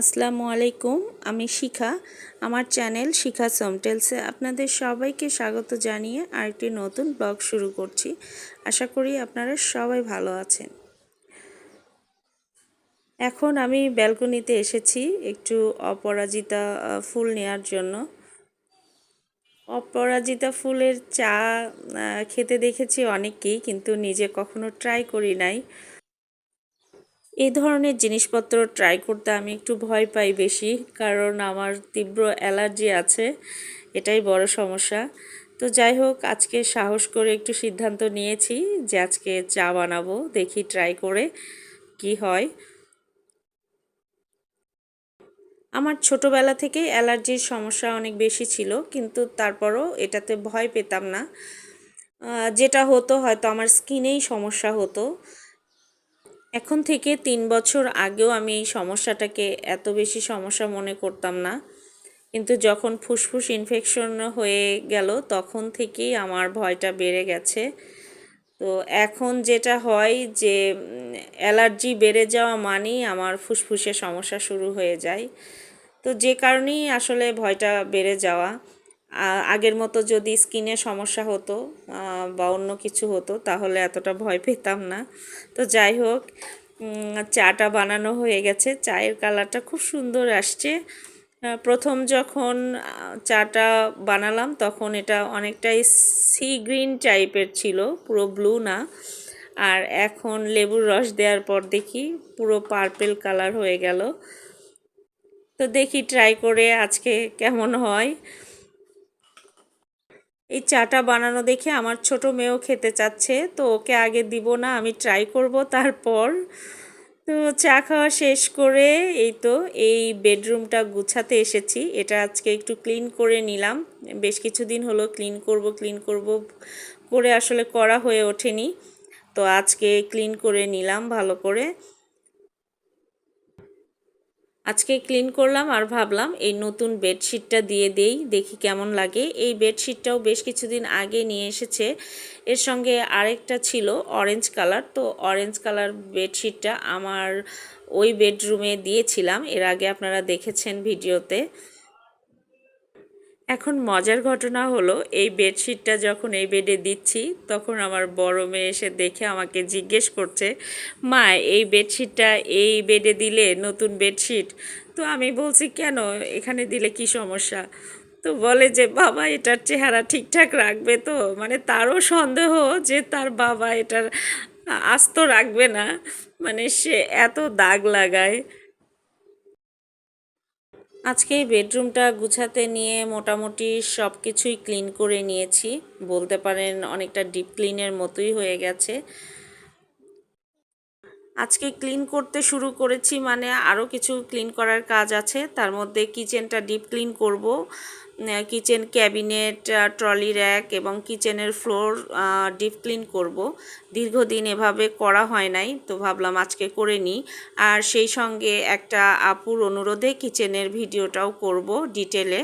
আসসালামু আলাইকুম, আমি শিখা। আমার চ্যানেল শিখা সমটেলসে আপনাদের সবাইকে স্বাগত জানিয়ে আরেকটি নতুন ব্লগ শুরু করছি। আশা করি আপনারা সবাই ভালো আছেন। এখন আমি ব্যালকনিতে এসেছি একটু অপরাজিতা ফুল নেওয়ার জন্য। অপরাজিতা ফুলের চা খেতে দেখেছি অনেককেই, কিন্তু নিজে কখনো ট্রাই করি নাই। এই ধরনের জিনিসপত্র ট্রাই করতে আমি একটু ভয় পাই বেশি, কারণ আমার তীব্র অ্যালার্জি আছে, এটাই বড় সমস্যা। তো যাই হোক, আজকে সাহস করে একটু সিদ্ধান্ত নিয়েছি যে আজকে চা বানাবো, দেখি ট্রাই করে কি হয়। আমার ছোটবেলা থেকেই অ্যালার্জির সমস্যা অনেক বেশি ছিল, কিন্তু তারপরও এটাতে ভয় পেতাম না। যেটা হতো হয়তো আমার স্কিনেই সমস্যা হতো। এখন থেকে তিন বছর আগেও আমি এই সমস্যাটাকে এত বেশি সমস্যা মনে করতাম না। কিন্তু যখন ফুসফুস ইনফেকশন হয়ে গেল, তখন থেকেই আমার ভয়টা বেড়ে গেছে। তো এখন যেটা হয় যে, অ্যালার্জি বেড়ে যাওয়া মানেই আমার ফুসফুসে সমস্যা শুরু হয়ে যায়। তো যে কারণেই আসলে ভয়টা বেড়ে যাওয়া। আগের মতো যদি স্কিনে সমস্যা হতো বা অন্য কিছু হতো, তাহলে এতটা ভয় পেতাম না। তো যাই হোক চাটা বানানো হয়ে গেছে। চায়ের কালারটা খুব সুন্দর আসছে। প্রথম যখন চাটা বানালাম, তখন এটা অনেকটাই সি গ্রিন টাইপের ছিল, পুরো ব্লু না। আর এখন লেবুর রস দেওয়ার পর দেখি পুরো পার্পেল কালার হয়ে গেল। তো দেখি, ট্রাই করে আজকে কেমন হয়। এই চাটা বানানো দেখে আমার ছোট মেয়েও খেতে চাচ্ছে, তো ওকে আগে দিব না, আমি ট্রাই করব তারপর। তো চা খাওয়া শেষ করে এই তো এই বেডরুমটা গুছাতে এসেছি, এটা আজকে একটু ক্লিন করে নিলাম। বেশ কিছুদিন হলো ক্লিন করব ক্লিন করব করে আসলে করা হয়ে ওঠেনি, তো আজকে ক্লিন করে নিলাম ভালো করে। আজকে ক্লিন করলাম আর ভাবলাম এই নতুন বেডশিটটা দিয়ে দেই, দেখি কেমন লাগে। এই বেডশিটটাও বেশ কিছুদিন আগে নিয়ে এসেছে। এর সঙ্গে আরেকটা ছিল অরেঞ্জ কালার তো অরেঞ্জ কালার বেডশিটটা আমার ওই বেডরুমে দিয়েছিলাম। এর আগে আপনারা দেখেছেন ভিডিওতে। এখন মজার ঘটনা হলো, এই বেডশিটটা যখন এই বেডে দিচ্ছি, তখন আমার বড় মেয়ে এসে দেখে আমাকে জিজ্ঞেস করছে, মা, এই বেডশিটটা এই বেডে দিলে নতুন বেডশিট? তো আমি বলছি, কেন? এখানে দিলে কি সমস্যা? তো বলে যে, বাবা, এটার চেহারা ঠিকঠাক রাখবে তো? মানে তারও সন্দেহ যে, তার বাবা এটার আস্ত রাখবে না। মানে সে এত দাগ লাগায়। আজকে বেডরুমটা গুছাতে নিয়ে মোটামুটি সব কিছুই ক্লিন করে নিয়েছি। বলতে পারেন অনেকটা ডিপ ক্লিনের মতোই হয়ে গেছে। আজকে ক্লিন করতে শুরু করেছি মানে আরও কিছু ক্লিন করার কাজ আছে। তার মধ্যে কিচেনটা ডিপ ক্লিন করব। কিচেন ক্যাবিনেট ট্রলি র্যাক এবং কিচেনের ফ্লোর ডিপ ক্লিন করব। দীর্ঘদিন এভাবে করা হয় নাই, তো ভাবলাম আজকে করে নিই আর সেই সঙ্গে একটা আপুর অনুরোধে কিচেনের ভিডিওটাও করব ডিটেলে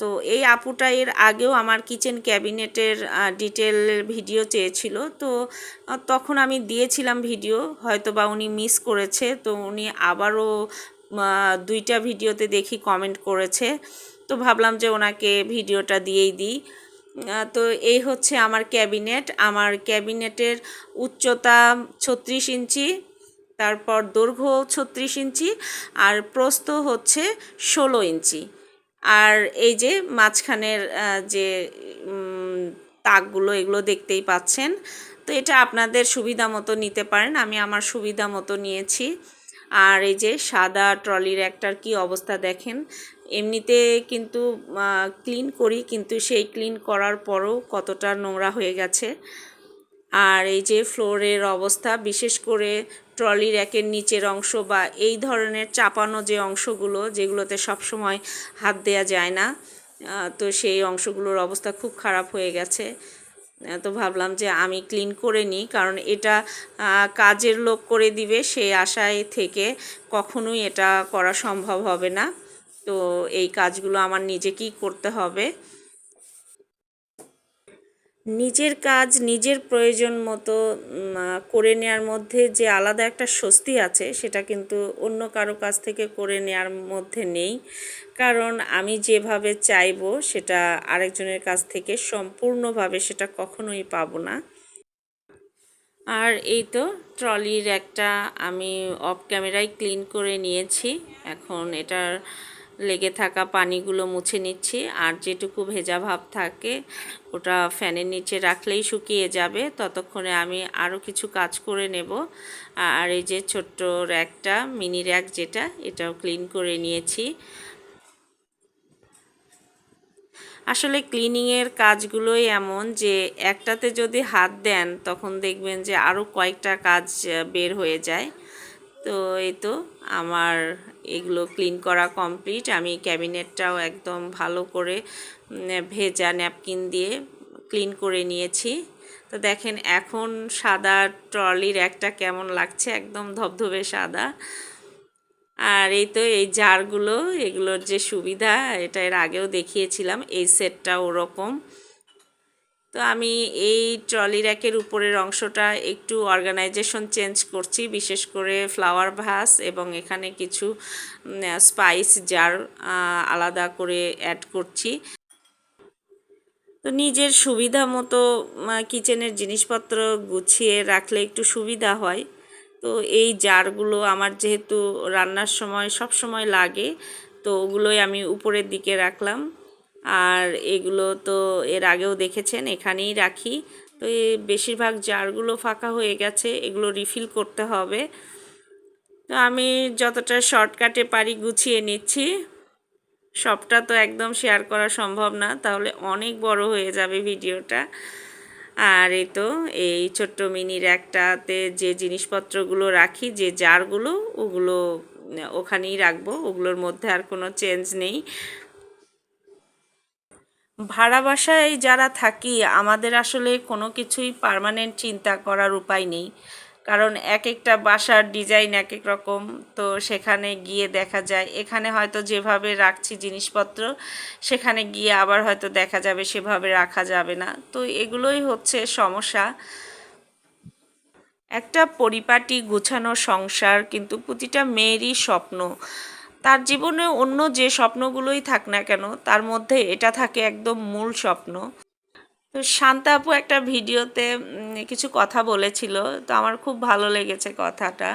তো এই আপুটা এর আগেও আমার কিচেন ক্যাবিনেটের ডিটেল ভিডিও চেয়েছিল, তো তখন আমি দিয়েছিলাম ভিডিও হয়তো বা উনি মিস করেছে, তো উনি আবারও দুইটা ভিডিওতে দেখি কমেন্ট করেছে। তো ভাবলাম যে ওনাকে ভিডিওটা দিয়েই দিই। তো এই হচ্ছে আমার ক্যাবিনেট। আমার ক্যাবিনেটের উচ্চতা ছত্রিশ ইঞ্চি, তারপর দৈর্ঘ্য ছত্রিশ ইঞ্চি, আর প্রস্থ হচ্ছে ষোলো ইঞ্চি। আর এই যে মাঝখানের যে তাকগুলো, এগুলো দেখতেই পাচ্ছেন। তো এটা আপনাদের সুবিধা মতো নিতে পারেন, আমি আমার সুবিধা মতো নিয়েছি। আর এই যে সাদা ট্রলির একটার কি অবস্থা দেখেন এমনিতে কিন্তু ক্লিন করি, কিন্তু সেই ক্লিন করার পরও কতটা নোংরা হয়ে গেছে। আর এই যে ফ্লোরের অবস্থা, বিশেষ করে ট্রলি র্যাকের নিচের অংশ বা এই ধরনের চাপানো যে অংশগুলো, যেগুলোতে সবসময় হাত দেওয়া যায় না তো সেই অংশগুলোর অবস্থা খুব খারাপ হয়ে গেছে। তো ভাবলাম যে আমি ক্লিন করে নিই, কারণ এটা কাজের লোক করে দিবে, সেই আশায় থেকে কখনোই এটা করা সম্ভব হবে না। তো এই কাজগুলো আমার নিজেকেই করতে হবে। নিজের কাজ নিজের প্রয়োজন মতো করে নেওয়ার মধ্যে যে আলাদা একটা স্বস্তি আছে, সেটা কিন্তু অন্য কারও কাছ থেকে করে নেওয়ার মধ্যে নেই। কারণ আমি যেভাবে চাইব, সেটা আরেকজনের কাছ থেকে সম্পূর্ণভাবে সেটা কখনোই পাবো না। আর এই তো ট্রলির একটা আমি অফ ক্যামেরায় ক্লিন করে নিয়েছি। এখন এটার লেগে থাকা পানিগুলো মুছে নিচ্ছি। আর যেটুকু ভেজা ভাব থাকে, ওটা ফ্যানের নিচে রাখলেই শুকিয়ে যাবে। ততক্ষণে আমি আরও কিছু কাজ করে নেব। আর এই যে ছোট্ট র্যাকটা, মিনি র্যাক যেটা, এটাও ক্লিন করে নিয়েছি। আসলে ক্লিনিংয়ের কাজগুলোই এমন যে, একটাতে যদি হাত দেন, তখন দেখবেন যে আরও কয়েকটা কাজ বের হয়ে যায়। তো এই তো, আমার এগুলো ক্লিন করা কমপ্লিট আমি ক্যাবিনেটটাও একদম ভালো করে ভেজা ন্যাপকিন দিয়ে ক্লিন করে নিয়েছি। তো দেখেন এখন সাদা ট্রলির একটা কেমন লাগছে, একদম ধবধবে সাদা। আর এই তো এই জারগুলো এগুলোর যে সুবিধা, এটা এর আগেও দেখিয়েছিলাম, এই সেটটা ওরকম। তো আমি এই ট্রলি র্যাকের উপরের অংশটা একটু অর্গানাইজেশন চেঞ্জ করছি, বিশেষ করে ফ্লাওয়ার ভাস এবং এখানে কিছু স্পাইস জার আলাদা করে অ্যাড করছি। তো নিজের সুবিধা মতো কিচেনের জিনিসপত্র গুছিয়ে রাখলে একটু সুবিধা হয়। তো এই জারগুলো আমার যেহেতু রান্নার সময় সব সময় লাগে, তো ওগুলোই আমি উপরের দিকে রাখলাম। আর এগুলো তো এর আগেও দেখেছেন, এখানেই রাখি। তো এই বেশিরভাগ জারগুলো ফাঁকা হয়ে গেছে, এগুলো রিফিল করতে হবে। তো আমি যতটা শর্টকাটে পারি গুছিয়ে নিচ্ছি। সবটা তো একদম শেয়ার করা সম্ভব না, তাহলে অনেক বড় হয়ে যাবে ভিডিওটা। আর এই তো, এই ছোট্ট মিনি র্যাকটাতে যে জিনিসপত্রগুলো রাখি, যে জারগুলো, ওগুলো, ওখানেই রাখব, ওগুলোর মধ্যে আর কোনো চেঞ্জ নেই। ভাড়া বাসায় যারা থাকি, আমাদের আসলে কোনো কিছুই পার্মানেন্ট চিন্তা করার উপায় নেই। কারণ এক একটা বাসার ডিজাইন এক এক রকম, তো সেখানে গিয়ে দেখা যায়। এখানে হয়তো যেভাবে রাখছি জিনিসপত্র, সেখানে গিয়ে আবার হয়তো দেখা যাবে, সেভাবে রাখা যাবে না। তো এগুলোই হচ্ছে সমস্যা। একটা পরিপাটি, গুছানো সংসার কিন্তু প্রতিটা মেয়েরই স্বপ্ন। তার জীবনে অন্য যে স্বপ্নগুলোই থাক না কেন, তার মধ্যে এটা থাকে একদম মূল স্বপ্ন। তো শান্তা আপু একটা ভিডিওতে কিছু কথা বলেছিল, তো আমার খুব ভালো লেগেছে কথাটা।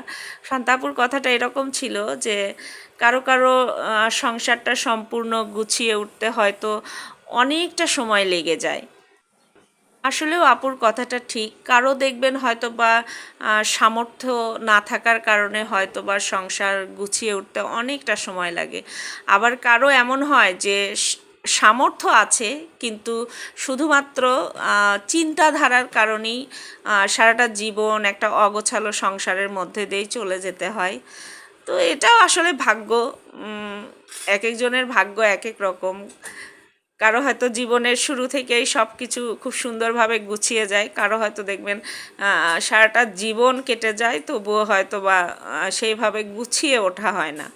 শান্তা আপুর কথাটা এরকম ছিল যে, কারও কারও সংসারটা সম্পূর্ণ গুছিয়ে উঠতে হয়তো অনেকটা সময় লেগে যায়। আসলেও আপুর কথাটা ঠিক। কারও দেখবেন হয়তো বা সামর্থ্য না থাকার কারণে হয়তো বা সংসার গুছিয়ে উঠতে অনেকটা সময় লাগে। আবার কারও এমন হয় যে সামর্থ্য আছে, কিন্তু শুধুমাত্র চিন্তাধারার কারণেই সারাটা জীবন একটা অগোছালো সংসারের মধ্যে দিয়েই চলে যেতে হয়। তো এটাও আসলে ভাগ্য এক একজনের ভাগ্য এক এক রকম। কারও হয়তো জীবনের শুরু থেকেই সব কিছু খুব সুন্দরভাবে গুছিয়ে যায়, কারও হয়তো দেখবেন সারাটা জীবন কেটে যায়, তবুও হয়তো বা সেইভাবে গুছিয়ে ওঠা হয় না।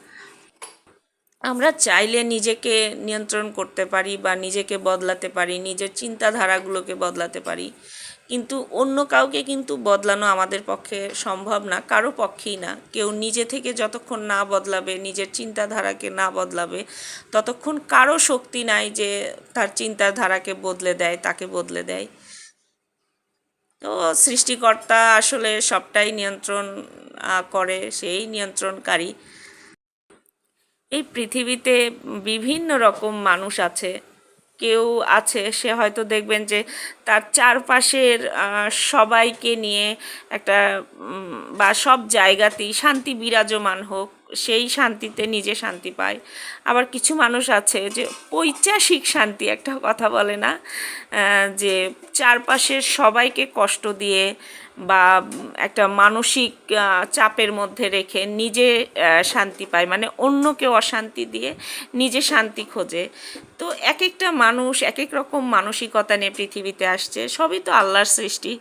আমরা চাইলে নিজেকে নিয়ন্ত্রণ করতে পারি বা নিজেকে বদলাতে পারি, নিজের চিন্তাধারাগুলোকে বদলাতে পারি। কিন্তু অন্য কাউকে কিন্তু বদলানো আমাদের পক্ষে সম্ভব না, কারও পক্ষেই না। কেউ নিজে থেকে যতক্ষণ না বদলাবে, নিজের চিন্তাধারাকে না বদলাবে, ততক্ষণ কারও শক্তি নাই যে তার চিন্তাধারাকে বদলে দেয়, তাকে বদলে দেয়। তো সৃষ্টিকর্তা আসলে সবটাই নিয়ন্ত্রণ করে, সেই নিয়ন্ত্রণকারী। এই পৃথিবীতে বিভিন্ন রকম মানুষ আছে কেউ আছে, সে হয়তো দেখবেন যে তার চারপাশের সবাইকে নিয়ে একটা বা সব জায়গাতেই শান্তি বিরাজমান হোক, সেই শান্তিতে নিজে শান্তি পায়। আবার কিছু মানুষ আছে যে ঐতিহাসিক শান্তি একটা কথা বলে না যে চারপাশের সবাইকে কষ্ট দিয়ে বা একটা মানসিক চাপের মধ্যে রেখে নিজে শান্তি পায়। মানে অন্যকে অশান্তি দিয়ে নিজে শান্তি খোঁজে। তো এক একটা মানুষ এক এক রকম মানসিকতা নিয়ে পৃথিবীতে আসছে। সবই তো আল্লাহর সৃষ্টি।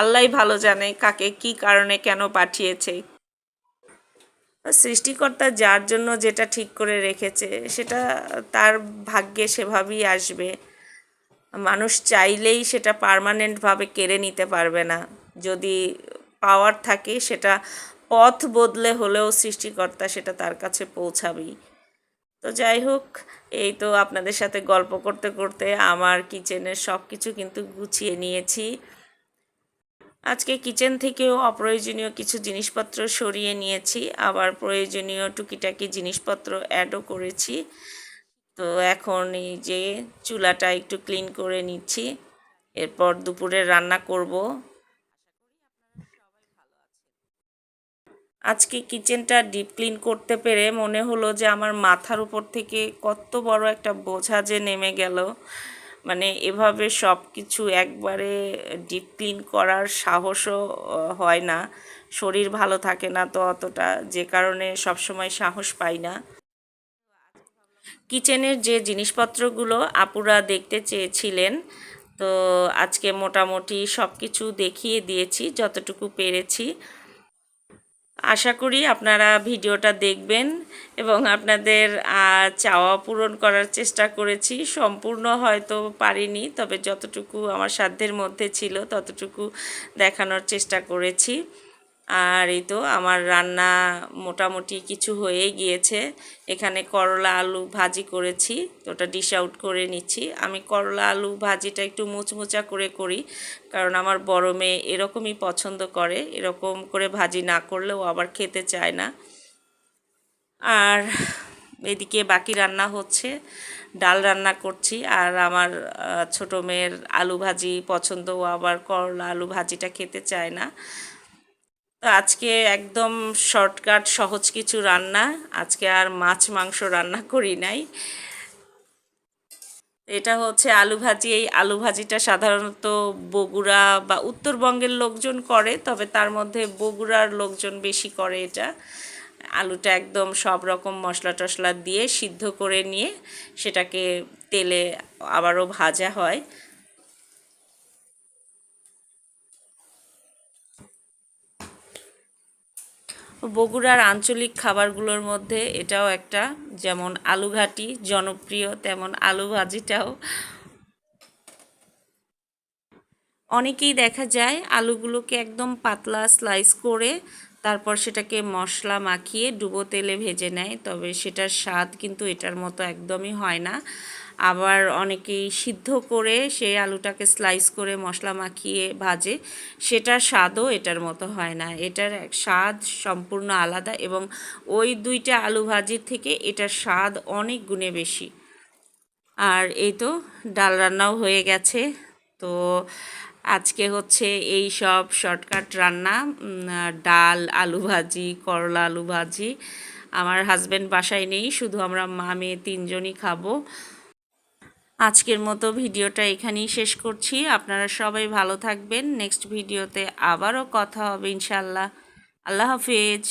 আল্লাহই ভালো জানে কাকে কি কারণে কেন পাঠিয়েছে। সৃষ্টিকর্তা যার জন্য যেটা ঠিক করে রেখেছে, সেটা তার ভাগ্যে সেভাবেই আসবে। মানুষ চাইলেই সেটা পার্মানেন্টভাবে কেড়ে নিতে পারবে না। যদি পাওয়ার থাকে, সেটা পথ বদলে হলেও সৃষ্টিকর্তা সেটা তার কাছে পৌঁছাবেই। তো যাই হোক, এই তো আপনাদের সাথে গল্প করতে করতে আমার কিচেনের সব কিছু কিন্তু গুছিয়ে নিয়েছি। আজকে কিচেন থেকেও অপ্রয়োজনীয় কিছু জিনিসপত্র সরিয়ে নিয়েছি, আবার প্রয়োজনীয় টুকিটাকি জিনিসপত্র অ্যাডও করেছি। তো এখন এই যে চুলাটা একটু ক্লিন করে নিচ্ছি, এরপর দুপুরে রান্না করব। আজকে কিচেনটা ডিপ ক্লিন করতে পেরে মনে হলো যে আমার মাথার উপর থেকে কত বড় একটা বোঝা যে নেমে গেল। মানে এভাবে সব কিছু একবারে ডিপ ক্লিন করার সাহসও হয় না। শরীর ভালো থাকে না তো অতটা। যে কারণে সবসময় সাহস পাই না। কিচেনের যে জিনিসপত্রগুলো আপুরা দেখতে চেয়েছিলেন, তো আজকে মোটামুটি সব কিছু দেখিয়ে দিয়েছি, যতটুকু পেরেছি। আশা করি আপনারা ভিডিওটা দেখবেন এবং আপনাদের চাওয়া পূরণ করার চেষ্টা করেছি। সম্পূর্ণ হয়তো পারিনি, তবে যতটুকু আমার সাধ্যের মধ্যে ছিল ততটুকু দেখানোর চেষ্টা করেছি। আর এই তো আমার রান্না মোটামুটি কিছু হয়ে গিয়েছে। এখানে করলা, আলু ভাজি করেছি, তো ওটা ডিশ আউট করে নিচ্ছি। আমি করলা, আলু ভাজিটা একটু মুচমুচা করে করি, কারণ আমার বড় মেয়ে এরকমই পছন্দ করে। এরকম করে ভাজি না করলেও আবার খেতে চায় না। আর এদিকে বাকি রান্না হচ্ছে, ডাল রান্না করছি। আর আমার ছোট মেয়ের আলু ভাজি পছন্দ ও আবার করলা, আলু ভাজিটা খেতে চায় না। আজকে একদম শর্টকাট, সহজ কিছু রান্না। আজকে আর মাছ, মাংস রান্না করি নাই। এটা হচ্ছে আলু ভাজি। এই আলু ভাজিটা সাধারণত বগুড়া বা উত্তরবঙ্গের লোকজন করে, তবে তার মধ্যে বগুড়ার লোকজন বেশি করে এটা। আলুটা একদম সব রকম মশলা টশলা দিয়ে সিদ্ধ করে নিয়ে সেটাকে তেলে আবারও ভাজা হয়। বগুড়ার আঞ্চলিক খাবারগুলোর মধ্যে এটাও একটা, যেমন আলুঘাটি জনপ্রিয়, তেমন আলু ভাজিটাও। অনেকেই দেখা যায় আলুগুলোকে একদম পাতলা স্লাইস করে তারপর সেটাকে মশলা মাখিয়ে ডুবো তেলে ভেজে নেয়, তবে সেটার স্বাদ কিন্তু এটার মতো একদমই হয় না। আবার অনেকেই সিদ্ধ করে সেই আলুটাকে স্লাইস করে মশলা মাখিয়ে ভাজে। সেটার স্বাদও এটার মতো হয় না। এটার এক স্বাদ সম্পূর্ণ আলাদা এবং ওই দুইটা আলু ভাজির থেকে এটার স্বাদ অনেক গুণে বেশি। আর এই তো ডাল রান্নাও হয়ে গেছে। তো আজকে হচ্ছে এই সব শর্টকাট রান্না ডাল আলু ভাজি, করলা আলু ভাজি। আমার হাজব্যান্ড বাসায় নেই, শুধু আমরা মা মেয়ে তিনজনই খাব। আজকের মতো ভিডিওটা এখানেই শেষ করছি। আপনারা সবাই ভালো থাকবেন। নেক্সট ভিডিওতে আবারও কথা হবে ইনশাল্লাহ আল্লাহ হাফেজ।